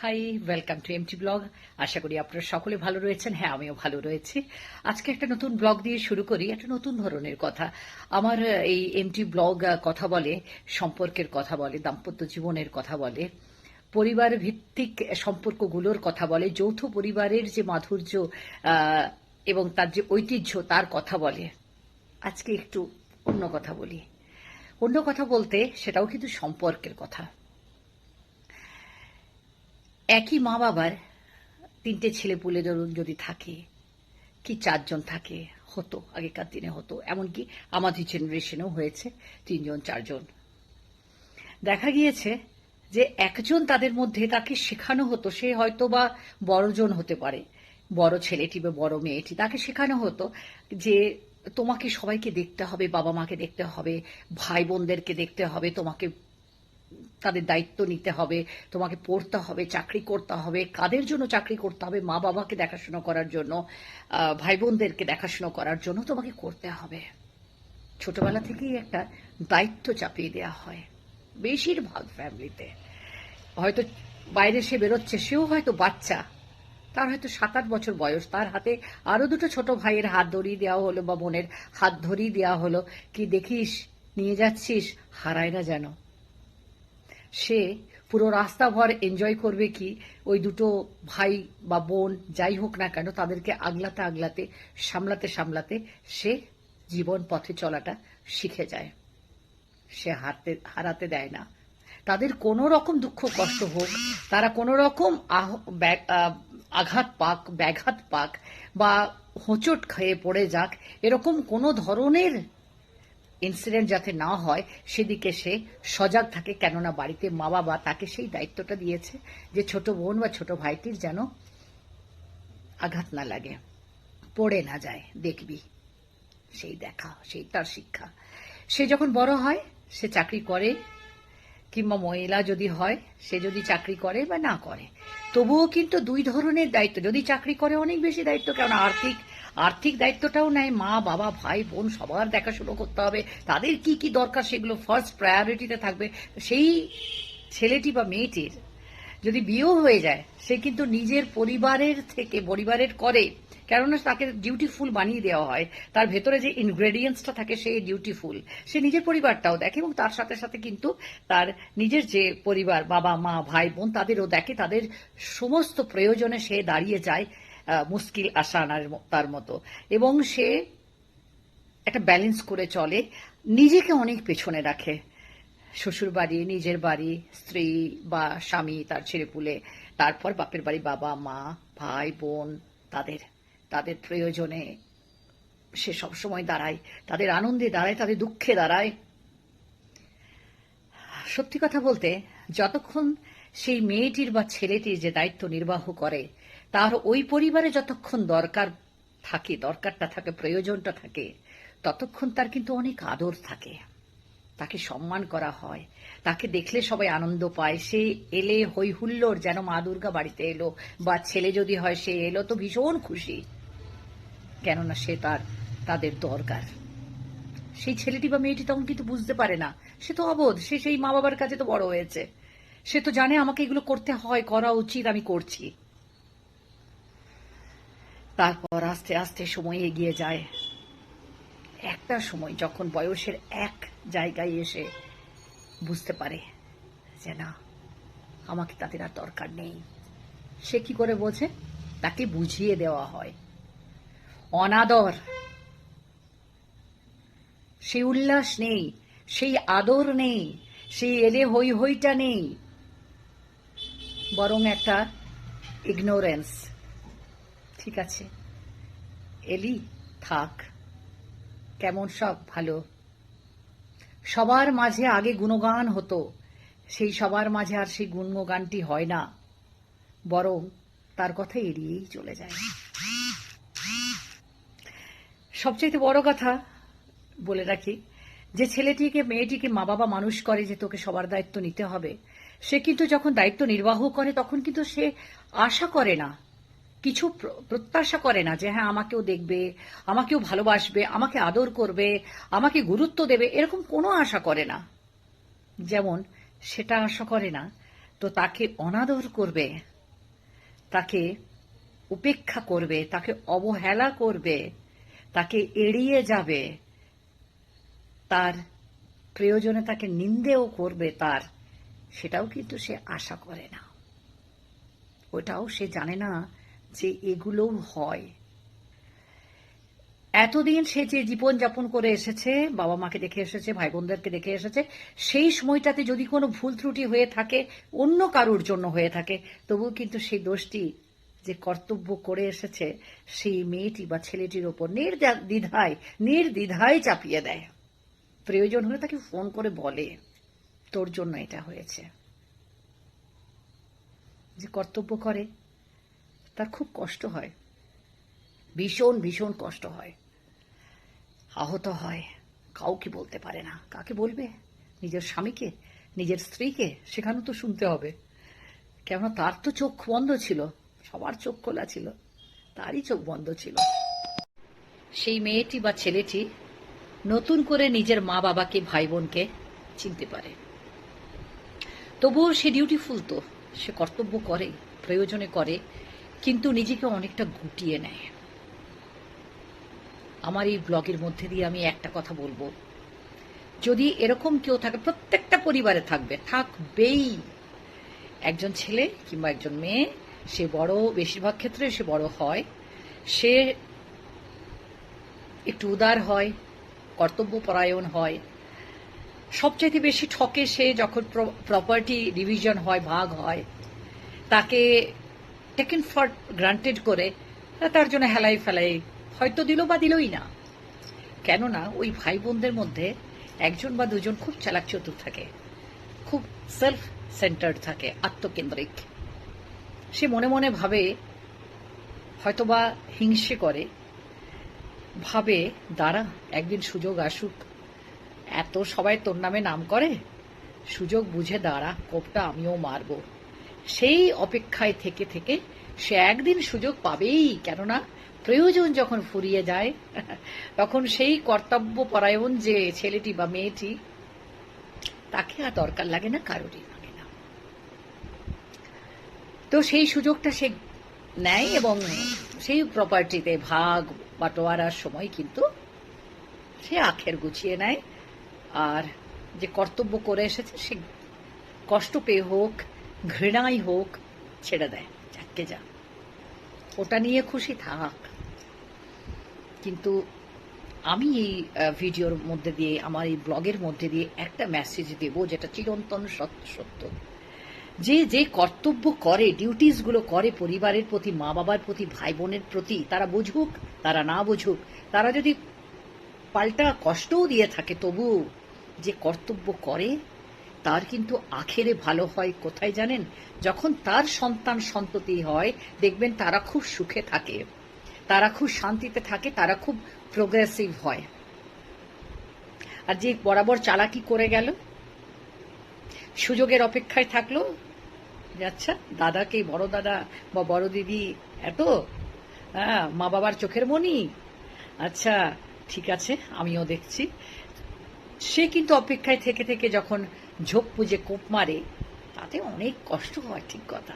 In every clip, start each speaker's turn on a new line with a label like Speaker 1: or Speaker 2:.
Speaker 1: Hi welcome to MT blog আশা করি আপনারা সকলে ভালো রয়েছেন। হ্যাঁ আমিও ভালো রয়েছি। আজকে একটা নতুন ব্লগ দিয়ে শুরু করি, একটা নতুন ধরনের কথা। আমার এই এমটি ব্লগ কথা বলে, সম্পর্কের কথা বলে, দাম্পত্য জীবনের কথা বলে পরিবার ভিত্তিক সম্পর্কগুলোর কথা বলে, যৌথ পরিবারের যে মাধুর্য এবং তার যে ঐতিহ্য, তার কথা বলে। আজকে একটু অন্য কথা বলি। অন্য কথা বলতে সেটাও কিন্তু সম্পর্কের কথা। একই মা বাবার তিনটে ছেলে পুলে ধরুন যদি থাকে, কি চারজন থাকে? হতো, আগেকার দিনে হতো। এমনকি আমাদের জেনারেশনেও হয়েছে তিনজন, চারজন। দেখা গিয়েছে যে একজন তাদের মধ্যে তাকে শেখানো হতো, সে হয়তো বা বড়জন হতে পারে। বড় ছেলেটি বা বড় মেয়েটি, তাকে শেখানো হতো যে তোমাকে সবাইকে দেখতে হবে বাবা মাকে দেখতে হবে ভাই বোনদেরকে দেখতে হবে, তোমাকে তাদের দায়িত্ব নিতে হবে, তোমাকে পড়তে হবে, চাকরি করতে হবে, কাদের জন্য চাকরি করতে হবে, মা বাবাকে দেখাশোনা করার জন্য ভাই বোনদেরকে দেখাশোনা করার জন্য তোমাকে করতে হবে। ছোটবেলা থেকেই একটা দায়িত্ব চাপিয়ে দেওয়া হয়, বেশিরভাগ ফ্যামিলিতে। হয়তো বাইরে সে বেরোচ্ছে, সেও হয়তো বাচ্চা, তার হয়তো সাত আট বছর বয়স, তার হাতে আরও দুটো ছোট ভাইয়ের হাত ধরিয়ে দেওয়া হলো বা বোনের হাত ধরিয়ে দেওয়া হলো, কি দেখিস, নিয়ে যাচ্ছিস, হারায় না যেন। সে পুরো রাস্তা ভর এনজয় করবে কি? ওই দুটো ভাই বা বোন যাই হোক না কেন, তাদেরকে আগলাতে আগলাতে, সামলাতে সামলাতে সে জীবন পথে চলাটা শিখে যায়। সে হারতে, হারাতে দেয় না। তাদের কোনো রকম দুঃখ কষ্ট হোক, তারা কোনো রকম আঘাত পাক, ব্যাঘাত পাক বা হোঁচট খেয়ে পড়ে যাক, এরকম কোনো ধরনের ইনসিডেন্ট যাতে না হয়, সেদিকে সে সজাগ থাকে কেননা বাড়িতে মা বাবা তাকে সেই দায়িত্বটা দিয়েছে যে ছোট বোন বা ছোট ভাইটির যেন আঘাত না লাগে, পড়ে না যায়, দেখবি। সেই দেখা, সেই তার শিক্ষা। সে যখন বড় হয়, সে চাকরি করে, কিংবা মহিলা যদি হয়, সে যদি চাকরি করে বা না করে। তবুও কিন্তু দুই ধরনের দায়িত্ব। যদি চাকরি করে, অনেক বেশি দায়িত্ব কেন আর্থিক আর্থিক দায়িত্বটাও নেয়, মা, বাবা, ভাই, বোন, সবার দেখাশুনো করতে হবে। তাদের কি কি দরকার সেগুলো ফার্স্ট প্রায়োরিটিতে থাকবে। সেই ছেলেটি বা মেয়েটির যদি বিয়েও হয়ে যায়, সে কিন্তু নিজের পরিবারের থেকে, পরিবারের করে, কেননা তাকে ডিউটিফুল বানিয়ে দেওয়া হয়। তার ভেতরে যে ইনগ্রেডিয়েন্টসটা থাকে সেই ডিউটিফুল সে নিজের পরিবারটাও দেখে এবং তার সাথে সাথে কিন্তু তার নিজের যে পরিবার, বাবা, মা, ভাই, বোন, তাদেরও দেখে। তাদের সমস্ত প্রয়োজনে সে দাঁড়িয়ে যায়। মুশকিল আসানার তার মতো। এবং সে একটা ব্যালেন্স করে চলে, নিজেকে অনেক পেছনে রাখে। শ্বশুর বাড়ি, নিজের বাড়ি, স্ত্রী বা স্বামী, তার ছেলেপুলে তারপর বাপের বাড়ি বাবা, মা, ভাই, বোন, তাদের। তাদের প্রয়োজনে সে সবসময় দাঁড়ায়, তাদের আনন্দে দাঁড়ায়, তাদের দুঃখে দাঁড়ায়। সত্যি কথা বলতে, যতক্ষণ সেই মেয়েটির বা ছেলেটির যে দায়িত্ব নির্বাহ করে তার ওই পরিবারে যতক্ষণ দরকার থাকে, দরকারটা থাকে, প্রয়োজনটা থাকে, ততক্ষণ তার কিন্তু অনেক আদর থাকে। তাকে সম্মান করা হয়। তাকে দেখলে সবাই আনন্দ পায়। সে এলে হই হুল্লোড় যেন মা দুর্গা বাড়িতে এলো বা ছেলে যদি হয় সে এলো তো ভীষণ খুশি। কেননা সে তার, তাদের দরকার। সেই ছেলেটি বা মেয়েটি তখন কিন্তু বুঝতে পারে না। সে তো অবোধ, সে সেই মা বাবার কাছে তো বড় হয়েছে। সে তো জানে আমাকে এগুলো করতে হয়, করা উচিত, আমি করছি। তারপর আস্তে আস্তে সময় এগিয়ে যায়। একটা সময় যখন বয়সের এক জায়গায় এসে বুঝতে পারে যে না, আমাকে তাদের আর দরকার নেই। সে কি করে বোঝে? তাকে বুঝিয়ে দেওয়া হয়। অনাদর। সেই উল্লাস নেই, সেই আদর নেই, সেই এলে হই হইটা নেই। বরং একটা ইগনোরেন্স। ঠিক আছে? এলি, থাক। কেমন সব ভালো। সবার মাঝে আগে গুণগান হতো, সেই সবার মাঝে আর সেই গুণগানটি হয় না। বরং তার কথা এড়িয়েই চলে যায়। সবচাইতে বড় কথা বলে রাখি, যে ছেলেটিকে, মেয়েটিকে মা বাবা মানুষ করে যে তোকে সবার দায়িত্ব নিতে হবে, সে কিন্তু যখন দায়িত্ব নির্বাহ করে, তখন কিন্তু সে আশা করে না। কিছু প্র- প্রত্যাশা করে না যে হ্যাঁ আমাকেও দেখবে, আমাকেও ভালোবাসবে, আমাকে আদর করবে, আমাকে গুরুত্ব দেবে, এরকম কোনো আশা করে না। যেমন, সেটা আশা করে না, তো তাকে অনাদর করবে, তাকে উপেক্ষা করবে, তাকে অবহেলা করবে, তাকে এড়িয়ে যাবে, তার প্রয়োজনে তাকে নিন্দেও করবে, তার, সেটাও কিন্তু সে আশা করে না। ওটাও সে জানে না যে এগুলোও হয়। এতদিন সে যে জীবন যাপন করে এসেছে, বাবা মাকে দেখে এসেছে, ভাই বোনদেরকে দেখে এসেছে, সেই সময়টাতে যদি কোনো ভুল ত্রুটি হয়ে থাকে, অন্য কারুর জন্য হয়ে থাকে, তবুও কিন্তু সেই দোষটি যে কর্তব্য করে এসেছে, সেই মেয়েটি বা ছেলেটির ওপর নির্দ্বিধায় নির্দ্বিধায় চাপিয়ে দেয়। প্রয়োজন হলে তাকে ফোন করে বলে, তোর জন্য এটা হয়েছে। যে কর্তব্য করে তার খুব কষ্ট হয়। ভীষণ ভীষণ কষ্ট হয়। আহত হয়। কাউকে বলতে পারে না। কাকে বলবে? নিজের স্বামীকে? নিজের স্ত্রীকে? সেখানেও তো শুনতে হবে। কেননা তার তো চোখ বন্ধ ছিল। সবার চোখ খোলা ছিল। তারই চোখ বন্ধ ছিল। সেই মেয়েটি বা ছেলেটি নতুন করে নিজের মা বাবাকে, ভাই বোনকে চিনতে পারে। তবুও সে ডিউটিফুল তো। সে কর্তব্য করে, প্রয়োজনে করে। কিন্তু নিজেকে অনেকটা গুটিয়ে নেয়। আমার এই ব্লগের মধ্যে দিয়ে আমি একটা কথা বলব। যদি এরকম কেউ থাকে, প্রত্যেকটা পরিবারে থাকবে, থাকবেই। একজন ছেলে কিংবা একজন মেয়ে, সে বড়, বেশিরভাগ ক্ষেত্রে সে বড় হয়, সে একটু উদার হয়, কর্তব্যপরায়ণ হয়। সবচাইতে বেশি ঠকে সে যখন প্রপার্টি ডিভিশন হয়, ভাগ হয়, তাকে টেকেন ফর গ্রান্টেড করে তার জন্য হেলাই ফেলাই হয়তো দিল বা দিলই না। কেননা ওই ভাই বোনদের মধ্যে একজন বা দুজন খুব চালাক চতুর থাকে, খুব সেলফ সেন্টার্ড থাকে, আত্মকেন্দ্রিক। সে মনে মনে ভাবে, হয়তোবা হিংসে করে, ভাবে, দাঁড়া, একদিন সুযোগ আসুক। এত সবাই তোর নামে নাম করে? সুযোগ বুঝে দাঁড়া, কোপটা আমিও মারব। সেই অপেক্ষায় থেকে থেকে সে একদিন সুযোগ পাবেই, কেননা প্রয়োজন যখন ফুরিয়ে যায়, তখন সেই কর্তব্য পরায়ণ যে ছেলেটি বা মেয়েটি, তাকে আর দরকার লাগে না, কারোরই লাগে না। তো সেই সুযোগটা সে নেয় এবং সেই প্রপার্টিতে ভাগ বাটোয়ারার সময় কিন্তু সে আখের গুছিয়ে নেয়। আর যে কর্তব্য করে এসেছে, সে কষ্ট পেয়ে হোক ঘৃণাই হোক, ছেড়ে দেয় যাকে যা। ওটা নিয়ে খুশি থাক। কিন্তু আমি এই ভিডিওর মধ্যে দিয়ে, আমার এই ব্লগের মধ্যে দিয়ে একটা মেসেজ দেব যেটা চিরন্তন সত্য যে যে কর্তব্য করে ডিউটিসগুলো করে পরিবারের প্রতি মা বাবার প্রতি ভাই বোনের প্রতি, তারা বুঝুক, তারা না বুঝুক, তারা যদি পাল্টা কষ্টও দিয়ে থাকে, তবু যে কর্তব্য করে তার কিন্তু আখেরে ভালো হয়, কোথায় জানেন? যখন তার সন্তান সন্ততি হয়, দেখবেন তারা খুব সুখে থাকে। তারা খুব শান্তিতে থাকে, তারা খুব প্রোগ্রেসিভ হয়। আর যে বরাবর চালাকি করে গেল, সুযোগের অপেক্ষায় থাকল আচ্ছা দাদাকে, বড় দাদা বা বড় দিদি এত? হ্যাঁ মা বাবার চোখের মনি আচ্ছা ঠিক আছে, আমিও দেখছি। সে কিন্তু অপেক্ষায় থেকে থেকে যখন ঝোঁক যে কোপ মারে, তাতে অনেক কষ্ট হয়, ঠিক কথা।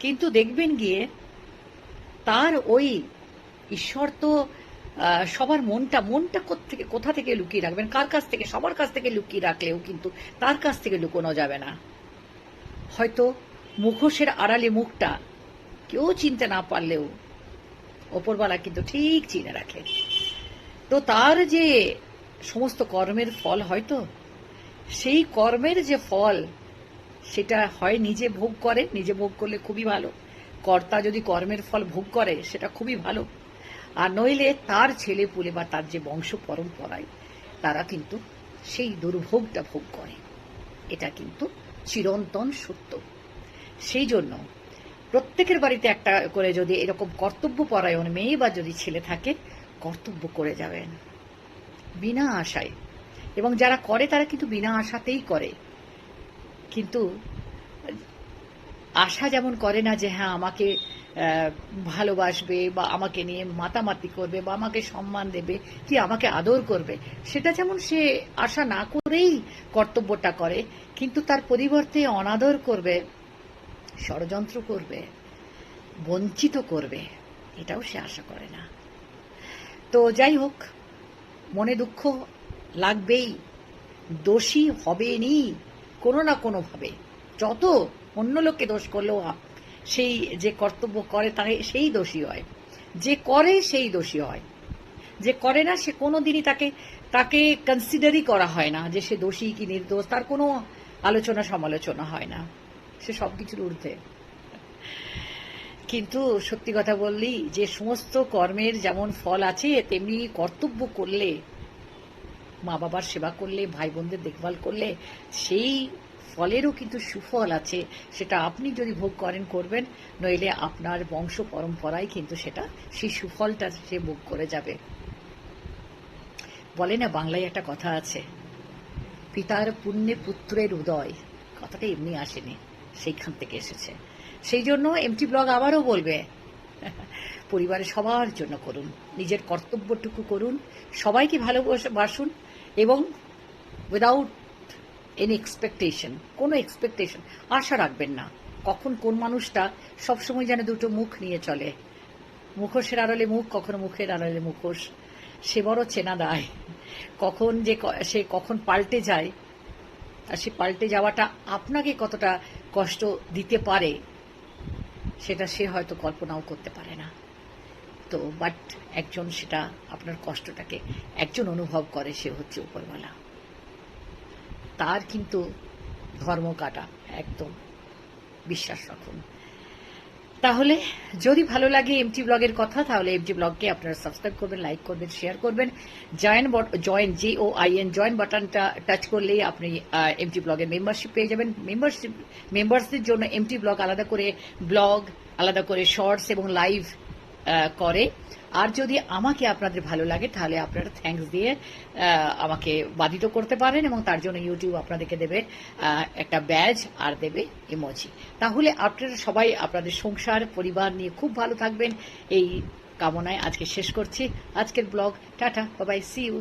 Speaker 1: কিন্তু দেখবেন গিয়ে তার ওই ঈশ্বর তো সবার মনটা মনটা থেকে কোথা থেকে লুকিয়ে রাখবেন? কার কাছ থেকে? সবার কাছ থেকে লুকিয়ে রাখলেও কিন্তু তার কাছ থেকে লুকোনো যাবে না। হয়তো মুখোশের আড়ালে মুখটা কেউ চিনতে না পারলেও ওপরবেলা কিন্তু ঠিক চিনে রাখে। তো তার যে সমস্ত কর্মের ফল হয়তো সেই কর্মের যে ফল, সেটা হয় নিজে ভোগ করে, নিজে ভোগ করলে খুবই ভালো। কর্তা যদি কর্মের ফল ভোগ করে, সেটা খুবই ভালো। আর নইলে তার ছেলে পুলে বা তার যে বংশ পরম্পরায়, তারা কিন্তু সেই দুর্ভোগটা ভোগ করে। এটা কিন্তু চিরন্তন সত্য। সেই জন্য প্রত্যেকের বাড়িতে একটা করে যদি এরকম কর্তব্য পরায়ণ মেয়ে বা যদি ছেলে থাকে, কর্তব্য করে যাবেন। বিনা আশায় এবং যারা করে, তারা কিন্তু বিনা আশাতেই করে। কিন্তু আশা যেমন করে না যে হ্যাঁ আমাকে ভালোবাসবে বা আমাকে নিয়ে মাতামাতি করবে বা আমাকে সম্মান দেবে, কি আমাকে আদর করবে, সেটা যেমন সে আশা না করেই কর্তব্যটা করে, কিন্তু তার পরিবর্তে অনাদর করবে, ষড়যন্ত্র করবে, বঞ্চিত করবে, এটাও সে আশা করে না। তো যাই হোক, মনে দুঃখ লাগবেই। দোষী হবেনি কোনো না কোনোভাবে। যত অন্য লোককে দোষ করলেও সেই যে কর্তব্য করে, তাকে সেই দোষী হয়। যে করে, সেই দোষী হয়। যে করে না, সে কোনো দিনই তাকে তাকে কনসিডারই করা হয় না যে সে দোষী কি নির্দোষ। তার কোনো আলোচনা সমালোচনা হয় না। সে সব কিছুর ঊর্ধ্বে। কিন্তু সত্যি কথা বললি, যে সমস্ত কর্মের যেমন ফল আছে, তেমনি কর্তব্য করলে মা বাবার সেবা করলে ভাই বোনদের দেখভাল করলে, সেই ফলেরও কিন্তু সুফল আছে। সেটা আপনি যদি ভোগ করেন, করবেন, নইলে আপনার বংশ পরম্পরায় কিন্তু সেটা, সেই সুফলটা সে ভোগ করে যাবে। বলে না, বাংলায় একটা কথা আছে, পিতার পুণ্যে পুত্রের উদয়। কথাটা এমনি আসেনি, সেইখান থেকে এসেছে। সেই জন্য এমটি ব্লগ আবারও বলবে, পরিবারের সবার জন্য করুন, নিজের কর্তব্যটুকু করুন, সবাইকে ভালোবাসুন এবং উইদাউট এনি এক্সপেকটেশন কোনো এক্সপেকটেশন আশা রাখবেন না। কখন কোন মানুষটা সবসময় যেন দুটো মুখ নিয়ে চলে। মুখোশের আড়ালে মুখ, কখনো মুখের আড়ালে মুখোশ। সে বড় চেনা দায়। কখন যে সে কখন পাল্টে যায়, আর সে পাল্টে যাওয়াটা আপনাকে কতটা কষ্ট দিতে পারে, সেটা সে হয়তো কল্পনাও করতে পারে তো বাট একজন সেটা আপনার কষ্টটাকে, একজন অনুভব করে, সে হচ্ছে উপরওয়ালা। তার কিন্তু ধর্ম কাটা, একদম বিশ্বাস রাখুন। তাহলে যদি ভালো লাগে এমটি ব্লগের কথা, তাহলে এমটি ব্লগকে আপনারা সাবস্ক্রাইব করবেন লাইক করবেন শেয়ার করবেন। Join join J O I N join বাটনটা টাচ করলেই আপনি এমটি ব্লগের মেম্বারশিপ পেয়ে যাবেন। মেম্বারশিপ মেম্বারসদের জন্য এমটি ব্লগ আলাদা করে ব্লগ আলাদা করে শর্টস এবং লাইভ করে। আর যদি আমাকে আপনাদের ভালো লাগে, তাহলে আপনারা থ্যাংকস দিয়ে আমাকে বাধিত করতে পারেন এবং তার জন্য ইউটিউব আপনাদেরকে দেবে একটা ব্যাজ আর দেবে ইমোজি তাহলে আপনারা সবাই আপনাদের সংসার, পরিবার নিয়ে খুব ভালো থাকবেন। এই কামনায় আজকে শেষ করছি। আজকের ব্লগ টাটা বাবাই সি ইউ